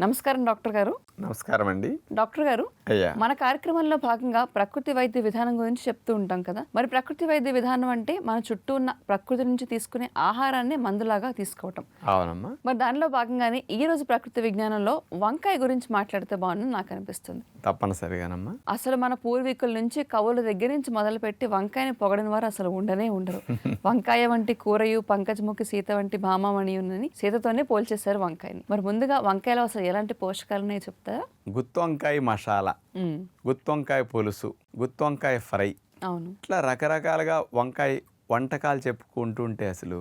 నమస్కారం డాక్టర్ గారు. నమస్కారం అండి డాక్టర్ గారు మన కార్యక్రమంలో భాగంగా ప్రకృతి వైద్య విధానం గురించి చెప్తూ ఉంటాం కదా. మరి ప్రకృతి వైద్య విధానం అంటే మన చుట్టూ ఉన్న ప్రకృతి నుంచి తీసుకునే ఆహారాన్ని మందులాగా తీసుకోవటం. అవునమ్మా. మరి దానిలో భాగంగానే ఈ రోజు ప్రకృతి విజ్ఞానంలో వంకాయ గురించి మాట్లాడితే బాగుందని నాకు అనిపిస్తుంది. తప్పనిసరిగానమ్మా. అసలు మన పూర్వీకుల నుంచి కవుల దగ్గర నుంచి మొదలుపెట్టి వంకాయని పొగడని వారు అసలు ఉండనే ఉండరు. వంకాయ వంటి కూరయు పంకజముఖి సీత వంటి భామామణి ఉన్నని సీతతోనే పోల్చేశారు వంకాయని. మరి ముందుగా వంకాయలో అసలు ఎలాంటి పోషకాలు ఉన్నాయో చెప్తారా గుత్తి వంకాయ మసాలా ఉమ్, గుత్తి వంకాయ పులుసు గుత్తి వంకాయ ఫ్రై అవును. ఇట్లా రకరకాలుగా వంకాయ వంటకాలు చెప్పుకుంటుంటే అసలు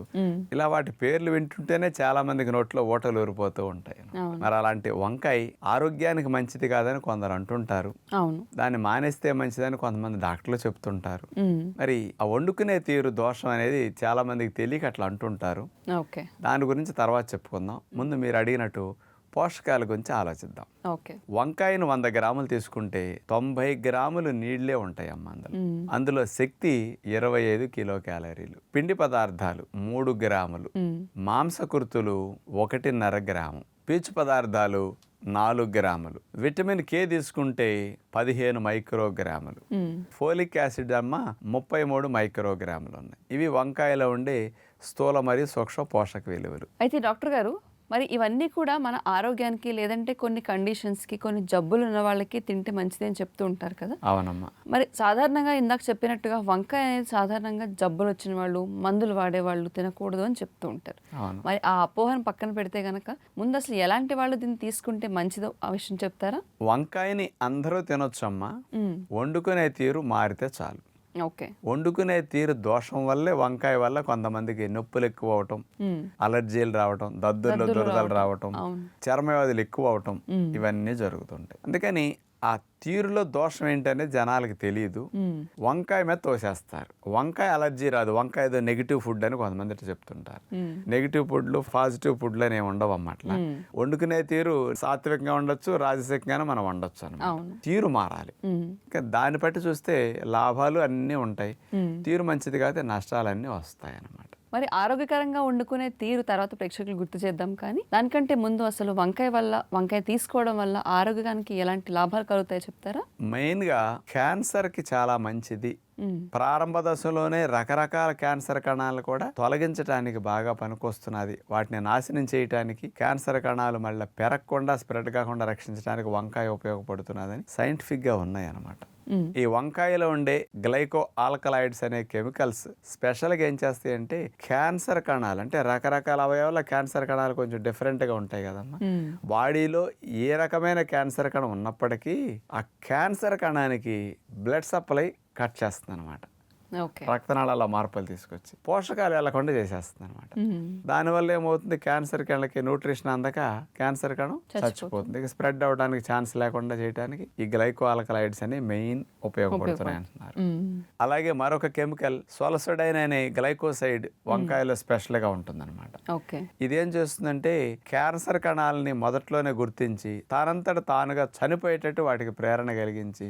ఇలా వాటి పేర్లు వింటుంటేనే చాలా మందికి నోట్లో ఓటలు ఊరిపోతూ ఉంటాయి. మరి అలాంటి వంకాయ ఆరోగ్యానికి మంచిది కాదని కొందరు అంటుంటారు. దాన్ని మానేస్తే మంచిదని కొంతమంది డాక్టర్లు చెప్తుంటారు. మరి ఆ వండుకునే తీరు దోషం అనేది చాలా మందికి తెలియక అట్లా అంటుంటారు. దాని గురించి తర్వాత చెప్పుకుందాం. ముందు మీరు అడిగినట్టు పోషకాల గురించి ఆలోచిద్దాం. ఓకే. వంకాయను వంద గ్రాములు తీసుకుంటే తొంభై గ్రాములు నీళ్ళే ఉంటాయి అమ్మ అందులో అందులో శక్తి ఇరవై ఐదు కిలో క్యాలరీలు పిండి పదార్థాలు మూడు గ్రాములు. మాంసకృతులు ఒకటిన్నర గ్రాము. పీచు పదార్థాలు నాలుగు గ్రాములు. విటమిన్ కే తీసుకుంటే పదిహేను మైక్రోగ్రాములు. ఫోలిక్ యాసిడ్ అమ్మ ముప్పై మూడు మైక్రోగ్రాములు ఉన్నాయి. ఇవి వంకాయలో ఉండే స్థూల మరియు సూక్ష్మ పోషక విలువలు. అయితే డాక్టర్ గారు మరి ఇవన్నీ కూడా మన ఆరోగ్యానికి లేదంటే కొన్ని కండిషన్స్కి కొన్ని జబ్బులు ఉన్న వాళ్ళకి తింటే మంచిది అని చెప్తూ ఉంటారు కదా? అవునమ్మా. మరి సాధారణంగా ఇందాక చెప్పినట్టుగా వంకాయ అనేది సాధారణంగా జబ్బులు వచ్చిన వాళ్ళు మందులు వాడేవాళ్ళు తినకూడదు అని చెప్తూ ఉంటారు. మరి ఆ అపోహను పక్కన పెడితే గనక ముందు అసలు ఎలాంటి వాళ్ళు దీన్ని తీసుకుంటే మంచిదో ఆ విషయం చెప్తారా? వంకాయని అందరూ తినొచ్చమ్మా. వండుకునే తీరు మారితే చాలు. ఓకే వండుకునే తీరు దోషం వల్లే వంకాయ వల్ల కొంతమందికి నొప్పులు ఎక్కువ అవటం అలర్జీలు రావటం దద్దుర్లు దురదలు రావటం. రావటం అవును. చర్మ వ్యాధులు ఎక్కువ అవటం. ఇవన్నీ జరుగుతుంటాయి అందుకని ఆ తీరులో దోషం ఏంటనేది జనాలకి తెలియదు వంకాయ మీద తోసేస్తారు. వంకాయ అలర్జీ రాదు. వంకాయ ఏదో నెగిటివ్ ఫుడ్ అని కొంతమంది చెప్తుంటారు. నెగిటివ్ ఫుడ్లు పాజిటివ్ ఫుడ్లు అని ఏమి ఉండవు అన్నమాట. వండుకునే తీరు సాత్వికంగా ఉండొచ్చు రాజసికంగానే మనం వండొచ్చు. అనమాట తీరు మారాలి. ఇంకా దాన్ని బట్టి చూస్తే లాభాలు అన్నీ ఉంటాయి. తీరు మంచిది కాకపోతే నష్టాలన్నీ వస్తాయి అన్నమాట. మరి ఆరోగ్యకరంగా వండుకునే తీరు తర్వాత ప్రేక్షకులు గుర్తు చేద్దాం కానీ దానికంటే ముందు అసలు వంకాయ వల్ల వంకాయ తీసుకోవడం వల్ల ఆరోగ్యానికి ఎలాంటి లాభాలు కలుగుతాయో చెప్తారా? మెయిన్గా క్యాన్సర్కి చాలా మంచిది. ప్రారంభ దశలోనే రకరకాల క్యాన్సర్ కణాలు కూడా తొలగించడానికి బాగా పనికొస్తున్నది. వాటిని నాశనం చేయడానికి క్యాన్సర్ కణాలు మళ్ళీ పెరగకుండా స్ప్రెడ్ కాకుండా రక్షించడానికి వంకాయ ఉపయోగపడుతున్నదని సైంటిఫిక్గా ఉన్నాయి అన్నమాట ఉమ్, ఈ వంకాయలో ఉండే గ్లైకో ఆల్కలాయిడ్స్ అనే కెమికల్స్ స్పెషల్గా ఏం చేస్తాయి అంటే క్యాన్సర్ కణాలు అంటే రకరకాల అవయవాల క్యాన్సర్ కణాలు కొంచెం డిఫరెంట్గా ఉంటాయి కదమ్మా. బాడీలో ఏ రకమైన క్యాన్సర్ కణం ఉన్నప్పటికీ ఆ క్యాన్సర్ కణానికి బ్లడ్ సప్లై కట్ చేస్తుంది అనమాట రక్తనాళాల మార్పులు తీసుకొచ్చి పోషకాలు వెళ్ళకుండా చేసేస్తుంది అనమాట దానివల్ల ఏమవుతుంది? క్యాన్సర్ కణకి న్యూట్రిషన్ అందక క్యాన్సర్ కణం చచ్చిపోతుంది. ఇక స్ప్రెడ్ అవడానికి ఛాన్స్ లేకుండా చేయడానికి ఈ గ్లైకో ఆల్కలైడ్స్ అని మెయిన్ ఉపయోగపడుతున్నాయి అంటున్నారు. అలాగే మరొక కెమికల్ సోలసోడైన్ అనే గ్లైకోసైడ్ వంకాయలో స్పెషల్గా ఉంటుందన్నమాట. ఇదేం చేస్తుందంటే క్యాన్సర్ కణాలని మొదట్లోనే గుర్తించి తానంతట తానుగా చనిపోయేటట్టు వాటికి ప్రేరణ కలిగించి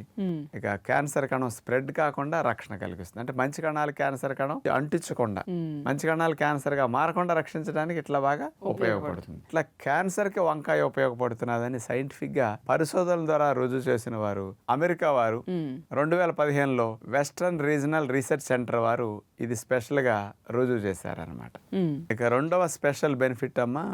ఇక క్యాన్సర్ కణం స్ప్రెడ్ కాకుండా రక్షణ కలిగిస్తుంది అంటే మంచి కణాలు క్యాన్సర్ కణం అంటించకుండా మంచి కణాలు క్యాన్సర్గా మారకుండా రక్షించడానికి ఇట్లా బాగా ఉపయోగపడుతుంది. ఇట్లా క్యాన్సర్కి వంకాయ ఉపయోగపడుతున్నదని సైంటిఫిక్గా పరిశోధనల ద్వారా రుజువు చేసిన వారు అమెరికా వారు రెండు వేల పదిహేనులో వెస్ట్రన్ రీజనల్ రీసెర్చ్ సెంటర్ వారు ఇది స్పెషల్గా రుజువు చేశారనమాట ఇక రెండవ స్పెషల్ బెనిఫిట్ అమ్మా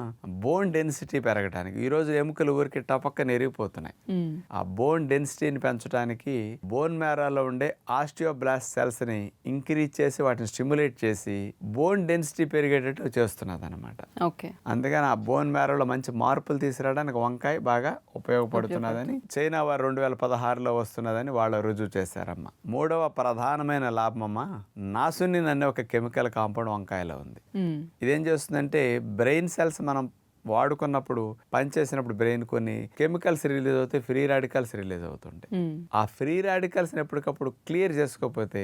బోన్ డెన్సిటీ పెరగడానికి ఈ రోజు ఎముకలు ఊరికి టపక్క నెరిగిపోతున్నాయి ఉమ్, ఆ బోన్ డెన్సిటీని పెంచడానికి బోన్ మ్యారాలో ఉండే ఆస్టియోబ్లాస్ట్ సెల్స్ని ఇంక్రీజ్ చేసి వాటిని స్టిమ్యులేట్ చేసి బోన్ డెన్సిటీ పెరిగేటట్టు చేస్తున్నది అనమాట ఓకే. అందుకని ఆ బోన్ మ్యారోలో మంచి మార్పులు తీసుకురావడానికి వంకాయ బాగా ఉపయోగపడుతున్నదని చైనా వారు రెండు వేల పదహారులో వస్తున్నదని వాళ్ళు రుజువు చేశారమ్మ. మూడవ ప్రధానమైన లాభమమ్మ నాసునిన్ అనే ఒక కెమికల్ కాంపౌండ్ వంకాయలో ఉంది. ఇదేం చేస్తుందంటే బ్రెయిన్ సెల్స్ మనం వాడుకున్నప్పుడు పనిచేసినప్పుడు బ్రెయిన్ కొన్ని కెమికల్స్ రిలీజ్ అవుతాయి ఫ్రీ రాడికల్స్ రిలీజ్ అవుతుంటాయి. ఆ ఫ్రీ రాడికల్స్ని ఎప్పటికప్పుడు క్లియర్ చేసుకోకపోతే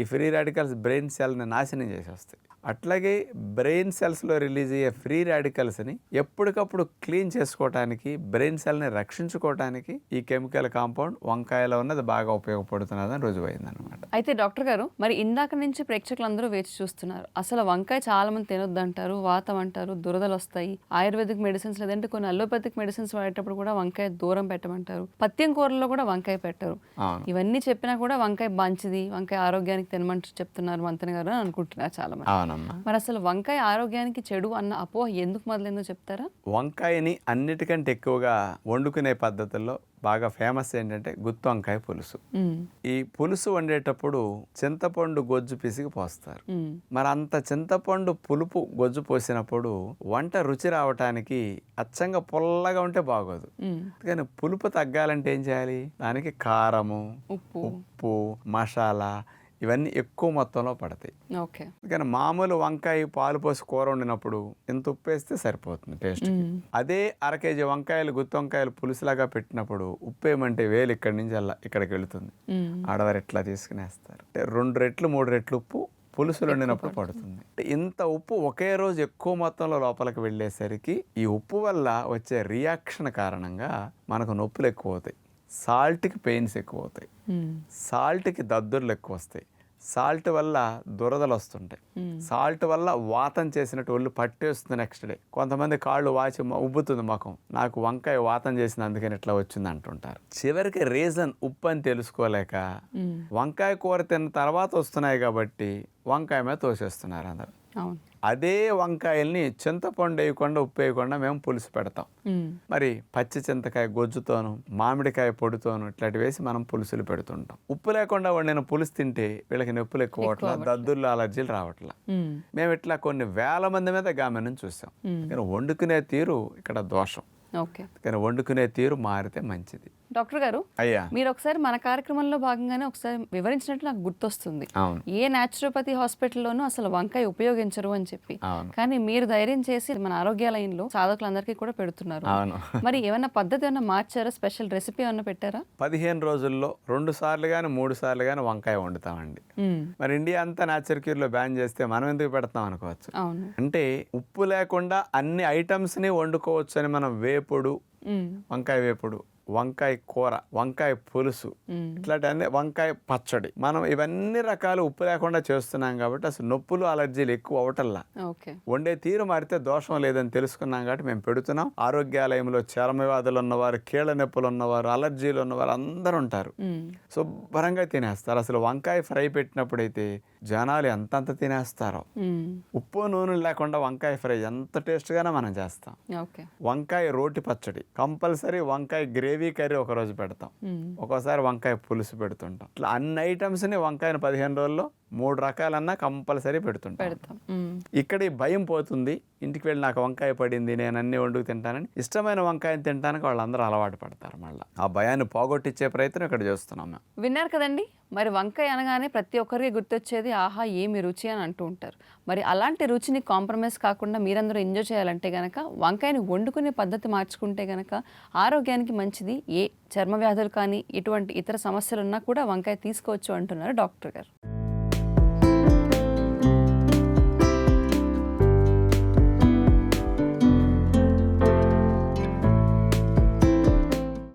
ఈ ఫ్రీ రాడికల్స్ బ్రెయిన్ సెల్ని నాశనం చేసేస్తాయి. అట్లాగే బ్రెయిన్ సెల్స్లో రిలీజ్ అయ్యే ఫ్రీ రాడికల్స్ని ఎప్పటికప్పుడు క్లీన్ చేసుకోవటానికి బ్రెయిన్ సెల్ని రక్షించుకోవటానికి ఈ కెమికల్ కాంపౌండ్ వంకాయలో ఉన్నది బాగా ఉపయోగపడుతున్నదని రుజువైంది అనమాట అయితే డాక్టర్ గారు మరి ఇందాక నుంచి ప్రేక్షకులందరూ వేచి చూస్తున్నారు. అసలు వంకాయ చాలా మంది తినొద్దు అంటారు వాతం అంటారు దురదలు వస్తాయి ఆయుర్వేదిక్ మెడిసిన్స్ లేదంటే కొన్ని అలోపతిక్ మెడిసిన్స్ వాడేటప్పుడు కూడా వంకాయ దూరం పెట్టమంటారు. పత్యం కూరల్లో కూడా వంకాయ పెట్టరు. ఇవన్నీ చెప్పినా కూడా వంకాయ మంచిది వంకాయ ఆరోగ్యానికి తినమంటూ చెప్తున్నారు మంతని గారు అని అనుకుంటున్నారు చాలా మంది అవునమ్మా. మరి అసలు వంకాయ ఆరోగ్యానికి చెడు అన్న అపోహ ఎందుకు మొదలైందో చెప్తారా? వంకాయని అన్నిటికంటే ఎక్కువగా వండుకునే పద్ధతుల్లో బాగా ఫేమస్ ఏంటంటే గుత్తి వంకాయ పులుసు. ఈ పులుసు వండేటప్పుడు చింతపండు గొజ్జు పిసికి పోస్తారు. మరి అంత చింతపండు పులుపు గొజ్జు పోసినప్పుడు వంట రుచి రావటానికి అచ్చంగా పుల్లగా ఉంటే బాగోదు. కానీ పులుపు తగ్గాలంటే ఏం చేయాలి? దానికి కారము ఉప్పు. ఉప్పు మసాలా ఇవన్నీ ఎక్కువ మొత్తంలో పడతాయి. ఓకే. కానీ మామూలు వంకాయ పాలు పోసి కూర వండినప్పుడు ఇంత ఉప్పు వేస్తే సరిపోతుంది టేస్ట్. అదే అర కేజీ వంకాయలు గుత్తి వంకాయలు పులుసులాగా పెట్టినప్పుడు ఉప్పు వేయమంటే వేలు ఇక్కడి నుంచి అలా ఇక్కడికి వెళుతుంది. ఆడవారు ఎట్లా తీసుకునేస్తారు? అంటే రెండు రెట్లు మూడు రెట్లు ఉప్పు పులుసులు వండినప్పుడు పడుతుంది. అంటే ఇంత ఉప్పు ఒకే రోజు ఎక్కువ మొత్తంలో లోపలికి వెళ్ళేసరికి ఈ ఉప్పు వల్ల వచ్చే రియాక్షన్ కారణంగా మనకు నొప్పులు ఎక్కువ అవుతాయి. సాల్ట్కి పెయిన్స్ ఎక్కువ అవుతాయి సాల్ట్కి దద్దుర్లు ఎక్కువ వస్తాయి సాల్ట్ వల్ల దురదలు వస్తుంటాయి. సాల్ట్ వల్ల వాతం చేసినట్టు ఒళ్ళు పట్టేస్తుంది నెక్స్ట్ డే. కొంతమంది కాళ్ళు వాచి ఉబ్బుతుంది ముఖం. నాకు వంకాయ వాతం చేసిన అందుకని ఇట్లా వచ్చింది అంటుంటారు. చివరికి రీజన్ ఉప్పు అని తెలుసుకోలేక వంకాయ కూర తిన్న తర్వాత వస్తున్నాయి కాబట్టి వంకాయ మీద తోసేస్తున్నారు అందరు. అవును. అదే వంకాయల్ని చింతపండు వేయకుండా ఉప్పు వేయకుండా మేము పులుసు పెడతాం. మరి పచ్చి చింతకాయ గొజ్జుతోను మామిడికాయ పొడితోను ఇట్లాంటి వేసి మనం పులుసులు పెడుతుంటాం. ఉప్పు లేకుండా వండిన పులుసు తింటే వీళ్ళకి నొప్పులు ఎక్కువ అవట్లా దద్దుర్లు అలర్జీలు రావట్లా. మేము. ఇట్లా కొన్ని వేల మంది మీద గామెను చూసాం. కానీ వండుకునే తీరు ఇక్కడ దోషం. కానీ వండుకునే తీరు మారితే మంచిది. డాక్టర్ గారు అయ్యా. మీరు ఒకసారి మన కార్యక్రమంలో భాగంగానే ఒకసారి వివరించినట్టు నాకు గుర్తొస్తుంది. ఏ న్యాచురోపతి హాస్పిటల్లోనూ అసలు వంకాయ ఉపయోగించరు అని చెప్పి. కానీ మీరు ధైర్యం చేసి మన ఆరోగ్యాలయంలో సాధకులందరికీ కూడా పెడుతున్నారు. మరి ఏమైనా పద్ధతి ఏమైనా మార్చారా? స్పెషల్ రెసిపీ ఏమైనా పెట్టారా? పదిహేను రోజుల్లో రెండు సార్లు కానీ మూడు సార్లు కానీ వంకాయ వండుతామండి. మరి ఇండియా అంతా నేచర్ క్యూర్లో బ్యాన్ చేస్తే మనం ఎందుకు పెడతాం అనుకోవచ్చు? అవును. అంటే ఉప్పు లేకుండా అన్ని ఐటమ్స్ని వండుకోవచ్చు అని మనం వేపుడు వంకాయ వేపుడు వంకాయ కూర వంకాయ పులుసు ఇట్లాంటి వంకాయ పచ్చడి. మనం ఇవన్నీ రకాలు ఉప్పు లేకుండా చేస్తున్నాం కాబట్టి అసలు నొప్పులు అలర్జీలు ఎక్కువ అవటల్లా వండే తీరు మారితే దోషం లేదని తెలుసుకున్నాం కాబట్టి మేము పెడుతున్నాం. ఆరోగ్యాలయంలో చర్మ వ్యాధులు ఉన్నవారు కీళ్ళ నొప్పులు ఉన్నవారు అలర్జీలు ఉన్నవారు అందరూ ఉంటారు. శుభ్రంగా తినేస్తారు. అసలు వంకాయ ఫ్రై పెట్టినప్పుడైతే జనాలు ఎంతంత తినేస్తారో. ఉప్పు నూనె లేకుండా వంకాయ ఫ్రై ఎంత టేస్ట్గానే మనం చేస్తాం. వంకాయ రోటి పచ్చడి. కంపల్సరీ వంకాయ గ్రేవీ కర్రీ ఒక రోజు పెడతాం ఒక్కోసారి వంకాయ పులుసు పెడుతుంటాం. ఇట్లా అన్ని ఐటమ్స్ని వంకాయను పదిహేను రోజుల్లో మూడు రకాలన్నా కంపల్సరీ పెడుతుంటాం ఇక్కడ ఈ భయం పోతుంది. ఇంటికి వెళ్ళి నాకు వంకాయ పడింది నేను అన్ని వండుకు తింటానని. ఇష్టమైన వంకాయని తినడానికి వాళ్ళందరూ అలవాటు పడతారు మళ్ళీ. ఆ భయాన్ని పోగొట్టించే ప్రయత్నం ఇక్కడ చేస్తున్నాం విన్నారు కదండి? మరి వంకాయ అనగానే ప్రతి ఒక్కరికి గుర్తొచ్చేది ఆహా ఏమి రుచి అని అంటూ ఉంటారు. మరి అలాంటి రుచిని కాంప్రమైజ్ కాకుండా మీరందరూ ఎంజాయ్ చేయాలంటే గనక వంకాయని వండుకునే పద్ధతి మార్చుకుంటే గనక ఆరోగ్యానికి మంచిది. ఏ చర్మ వ్యాధులు కానీ ఇటువంటి ఇతర సమస్యలు ఉన్నా కూడా వంకాయ తీసుకోవచ్చు అంటున్నారు డాక్టర్ గారు.